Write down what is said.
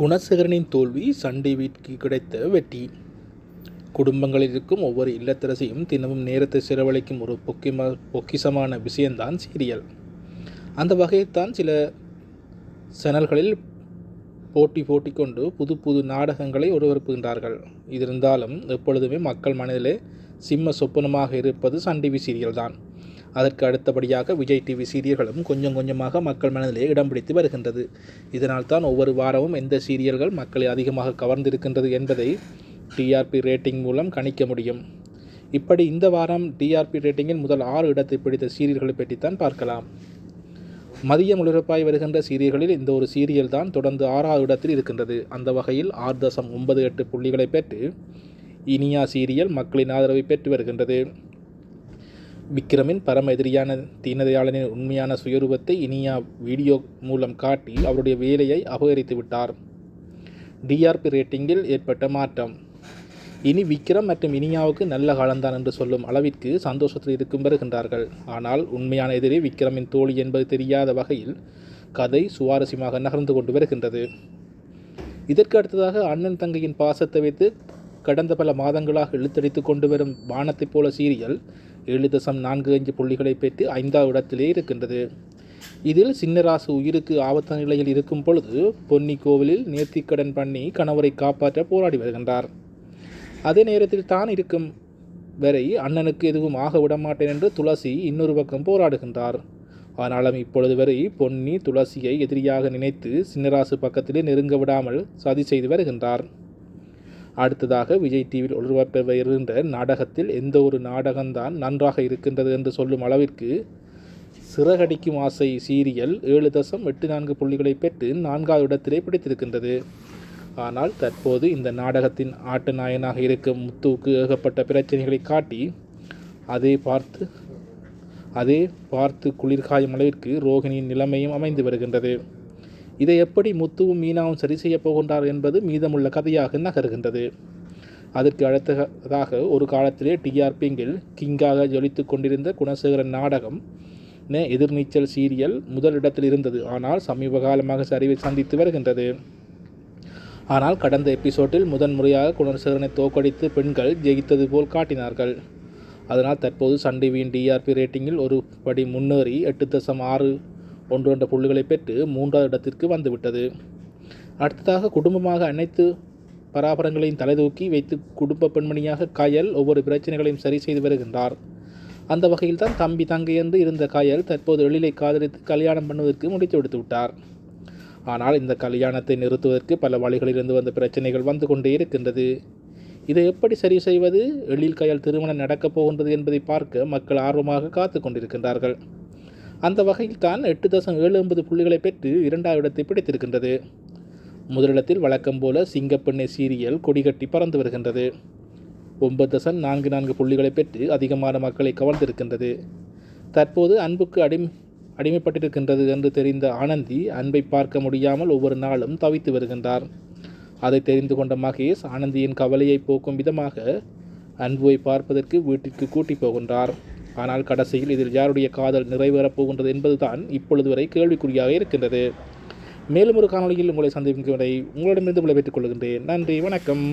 குணசேகரனின் தோல்வி சன் டிவிக்கு கிடைத்த வெற்றி. குடும்பங்களில் இருக்கும் ஒவ்வொரு இல்லத்தரசியும் தினமும் நேரத்தை செலவழிக்கும் ஒரு பொக்கிம பொக்கிசமான விஷயம்தான் சீரியல். அந்த வகையில் தான் சில சேனல்களில் போட்டி போட்டி கொண்டு புது புது நாடகங்களை ஒருவருப்புகின்றார்கள் இது இருந்தாலும் எப்பொழுதுமே மக்கள் மனதிலே சிம்ம சொப்பனமாக இருப்பது சன் டிவி சீரியல் தான் அதற்கு அடுத்தபடியாக விஜய் டிவி சீரியல்களும் கொஞ்சம் கொஞ்சமாக மக்கள் மனதிலே இடம் பிடித்து வருகின்றது. இதனால் தான் ஒவ்வொரு வாரமும் எந்த சீரியல்கள் மக்களை அதிகமாக கவர்ந்திருக்கின்றது என்பதை டிஆர்பி ரேட்டிங் மூலம் கணிக்க முடியும். இப்படி இந்த வாரம் டிஆர்பி ரேட்டிங்கில் முதல் ஆறு இடத்தை பிடித்த சீரியல்களை பற்றித்தான் பார்க்கலாம். மதியம் ஒளிபரப்பாய் வருகின்ற சீரியல்களில் இந்த ஒரு சீரியல் தான் தொடர்ந்து ஆறாவது இடத்தில் இருக்கின்றது. அந்த வகையில் ஆறு தசம் ஒன்பது எட்டு புள்ளிகளை பெற்று இனியா சீரியல் மக்களின் ஆதரவை பெற்று வருகின்றது. விக்ரமின் பரம எதிரியான தீனதயாளனின் உண்மையான சுயரூபத்தை இனியா வீடியோ மூலம் காட்டி அவருடைய வேலையை அபகரித்து விட்டார். டிஆர்பி ரேட்டிங்கில் ஏற்பட்ட மாற்றம். இனி விக்ரம் மற்றும் இனியாவுக்கு நல்ல காலம்தான் என்று சொல்லும் அளவிற்கு சந்தோஷத்தில் இருக்கும் வருகின்றார்கள். ஆனால் உண்மையான எதிரி விக்ரமின் தோழி என்பது தெரியாத வகையில் கதை சுவாரஸ்யமாக நகர்ந்து கொண்டு வருகின்றது. இதற்கு அடுத்ததாக அண்ணன் தங்கையின் பாசத்தை வைத்து கடந்த பல மாதங்களாக இழுத்தடித்து கொண்டு வரும் வானத்தைப் போல சீரியல் ஏழு தசம் நான்கு அஞ்சு புள்ளிகளை பெற்று ஐந்தாவது இடத்திலே இருக்கின்றது. இதில் சின்னராசு உயிருக்கு ஆபத்தான நிலையில் இருக்கும் பொழுது பொன்னி கோவிலில் நேர்த்திக்கடன் பண்ணி கணவரை காப்பாற்ற போராடி வருகின்றார். அதே நேரத்தில் தான் இருக்கும் வரை அண்ணனுக்கு எதுவும் ஆக விடமாட்டேன் என்று துளசி இன்னொரு பக்கம் போராடுகின்றார். ஆனாலும் இப்பொழுது வரை பொன்னி துளசியை எதிரியாக நினைத்து சின்னராசு பக்கத்திலே நெருங்க விடாமல் சதி செய்து வருகின்றார். அடுத்ததாக விஜய் டிவியில் ஒளிபரப்ப இருந்த நாடகத்தில் எந்த ஒரு நாடகம்தான் நன்றாக இருக்கின்றது என்று சொல்லும் அளவிற்கு சிறகடிக்கும் ஆசை சீரியல் ஏழு தசம் எட்டு நான்கு புள்ளிகளை பெற்று நான்காவது இடத்திலே பிடித்திருக்கின்றது. ஆனால் தற்போது இந்த நாடகத்தின் ஆட்ட நாயனாக இருக்கும் முத்துவுக்கு ஏகப்பட்ட பிரச்சனைகளை காட்டி அதை பார்த்து அதே பார்த்து குளிர்காயும் அளவிற்கு ரோகிணியின் நிலைமையும் அமைந்து வருகின்றது. இதை எப்படி முத்துவும் மீனாவும் சரி செய்யப் போகின்றார் என்பது மீதமுள்ள கதையாக நகர்கின்றது. அதற்கு அடுத்ததாக ஒரு காலத்திலே டிஆர்பிங்கில் கிங்காக ஜொலித்து கொண்டிருந்த குணசேகரன் நாடகம் எதிர்நீச்சல் சீரியல் முதல் இடத்தில் இருந்தது. ஆனால் சமீப காலமாக சரிவை சந்தித்து வருகின்றது. ஆனால் கடந்த எபிசோட்டில் முதன்முறையாக குணசேகரனை தோக்கடித்து பெண்கள் ஜெயித்தது போல் காட்டினார்கள். அதனால் தற்போது சன் டிவியின் டிஆர்பி ரேட்டிங்கில் ஒரு படி முன்னேறி எட்டு தசம் ஆறு ஒன்று என்ற புள்ளிகளை பெற்று மூன்றாவது இடத்திற்கு வந்துவிட்டது. அடுத்ததாக குடும்பமாக அனைத்து பராபரங்களையும் தலைதூக்கி வைத்து குடும்ப பெண்மணியாக காயல் ஒவ்வொரு பிரச்சனைகளையும் சரி செய்து வருகின்றார். அந்த வகையில் தான் தம்பி தங்கை என்று இருந்த காயல் தற்போது எழிலை காதலித்து கல்யாணம் பண்ணுவதற்கு முடித்து விடுத்து விட்டார். ஆனால் இந்த கல்யாணத்தை நிறுத்துவதற்கு பல வழிகளிலிருந்து வந்த பிரச்சனைகள் வந்து கொண்டே இருக்கின்றது. இதை எப்படி சரி செய்வது? எழில் கையால் திருமணம் நடக்கப் போகின்றது என்பதை பார்க்க மக்கள் ஆர்வமாக காத்து கொண்டிருக்கின்றார்கள். அந்த வகையில் தான் எட்டு தசம் ஏழு ஒன்பது புள்ளிகளை பெற்று இரண்டாவது இடத்தை பிடித்திருக்கின்றது. முதலிடத்தில் வழக்கம் போல சிங்கப்பெண்ணை சீரியல் கொடிகட்டி பறந்து வருகின்றது. ஒன்பது தசம் நான்கு நான்கு புள்ளிகளை பெற்று அதிகமான மக்களை கவர்ந்திருக்கின்றது. தற்போது அன்புக்கு அடிமை அடிமைப்பட்டிருக்கின்றது என்று தெரிந்த ஆனந்தி அன்பை பார்க்க முடியாமல் ஒவ்வொரு நாளும் தவித்து வருகின்றார். அதை தெரிந்து கொண்ட மகேஷ் ஆனந்தியின் கவலையை போக்கும் விதமாக அன்புவை பார்ப்பதற்கு வீட்டிற்கு கூட்டி போகின்றார். ஆனால் கடைசியில் இதில் யாருடைய காதல் நிறைவேறப் போகின்றது என்பதுதான் இப்பொழுது வரை கேள்விக்குறியாக இருக்கின்றது. மேலும் ஒரு காணொலியில் உங்களை சந்திக்கும் வரை உங்களிடமிருந்து விடைபெற்றுக் கொள்கின்றேன். நன்றி வணக்கம்.